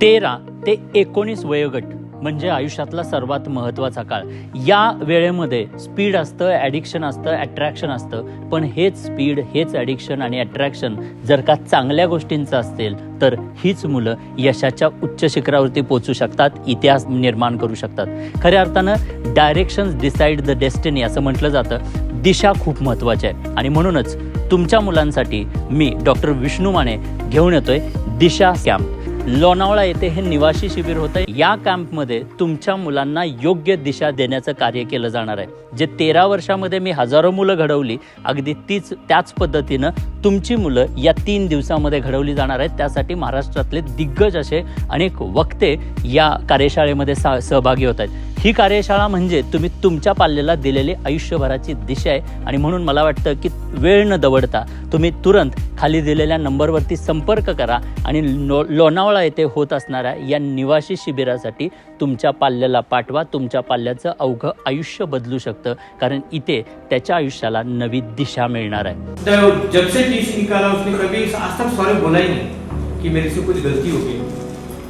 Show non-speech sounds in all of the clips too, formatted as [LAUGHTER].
तेरा ते एकोणीस वयोगट म्हणजे आयुष्यातला सर्वात महत्त्वाचा काळ. या वेळेमध्ये स्पीड असतं ॲडिक्शन असतं ॲट्रॅक्शन असतं. पण हेच स्पीड हेच ॲडिक्शन आणि अट्रॅक्शन जर का चांगल्या गोष्टींचं असेल तर हीच मुलं यशाच्या उच्च शिखरावरती पोचू शकतात इतिहास निर्माण करू शकतात. खऱ्या अर्थानं डायरेक्शन्स डिसाईड द डेस्टिनी असं म्हटलं जातं. दिशा खूप महत्त्वाची आहे. आणि म्हणूनच तुमच्या मुलांसाठी मी डॉक्टर विष्णू माने घेऊन येतोय दिशा कॅम्प लोणावळा येथे हे निवासी शिबिर होतं या कॅम्पमध्ये तुमच्या मुलांना योग्य दिशा देण्याचं कार्य केलं जाणार आहे. जे तेरा वर्षामध्ये मी हजारो मुलं घडवली अगदी तीच त्याच पद्धतीनं तुमची मुलं या तीन दिवसामध्ये घडवली जाणार आहेत. त्यासाठी महाराष्ट्रातले दिग्गज असे अनेक वक्ते या कार्यशाळेमध्ये सा सहभागी होत आहेत. ही कार्यशाळा म्हणजे तुम्ही तुमच्या पाल्याला दिलेली आयुष्यभराची दिशा आहे. आणि म्हणून मला वाटतं की वेळ न दवडता तुम्ही तुरंत खाली दिलेल्या नंबरवरती संपर्क करा. आणि लो लोणावळा येथे होत असणाऱ्या या निवासी शिबिरासाठी तुमच्या पाल्याला पाठवा. तुमच्या पाल्याचं अवघं आयुष्य बदलू शकतं. कारण इथे त्याच्या आयुष्याला नवी दिशा मिळणार आहे. जब से टीसी निकाला उसने कभी आज तक सॉरी बोला ही नहीं कि मेरे से कुछ गलती हो गई।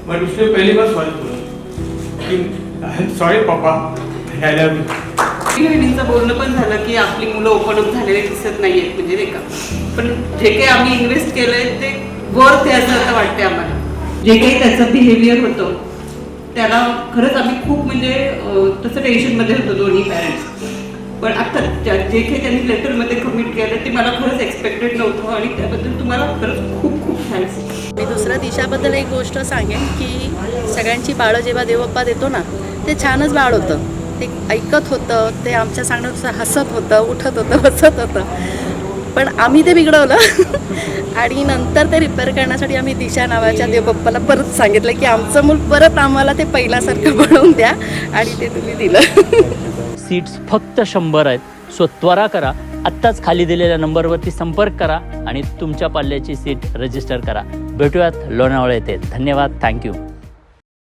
बट उसने पहली बार सॉरी बोला कि सॉरी पप्पा आई लव बहिणींचं बोलणं पण झालं की आपली मुलं ओपन अप झालेले दिसत आहेत म्हणजे नाही का? पण जे काही आम्ही इन्व्हेस्ट केलंय ते वर्थ आहे असं आता वाटते आम्हाला. जे काही त्याचं बिहेवियर होतं त्याला खरंच आम्ही खूप म्हणजे तसं टेन्शनमध्ये होतो दोन्ही पॅरेंट्स पण आता ज्या- जे काही त्यांनी लेटरमध्ये कमिट केलं ते मला खरंच एक्सपेक्टेड नव्हतं आणि त्याबद्दल तुम्हाला खरंच खूप दिशाबद्दल एक गोष्ट सांगेन की सगळ्यांची बाळं जेव्हा देवप्पा देतो ना ते छानच बाळ होतं. ते ऐकत होतं ते आमच्या सांगण्यानुसार हसत होतं उठत होतं बसत होतं. पण आम्ही ते बिघडवलं. [LAUGHS] आणि नंतर ते रिपेअर करण्यासाठी आम्ही दिशा नावाच्या देवबाप्पाला परत सांगितलं की आमचं मूल परत आम्हाला ते पहिल्यासारखं [LAUGHS] बनवून द्या आणि ते तुम्ही दिलं. [LAUGHS] सीट्स फक्त शंभर आहेत. सो त्वरा करा. आत्ताच खाली दिलेल्या नंबरवरती संपर्क करा आणि तुमच्या पाल्याची सीट रजिस्टर करा. भेटूयात लोणावळा येथे. धन्यवाद. थँक्यू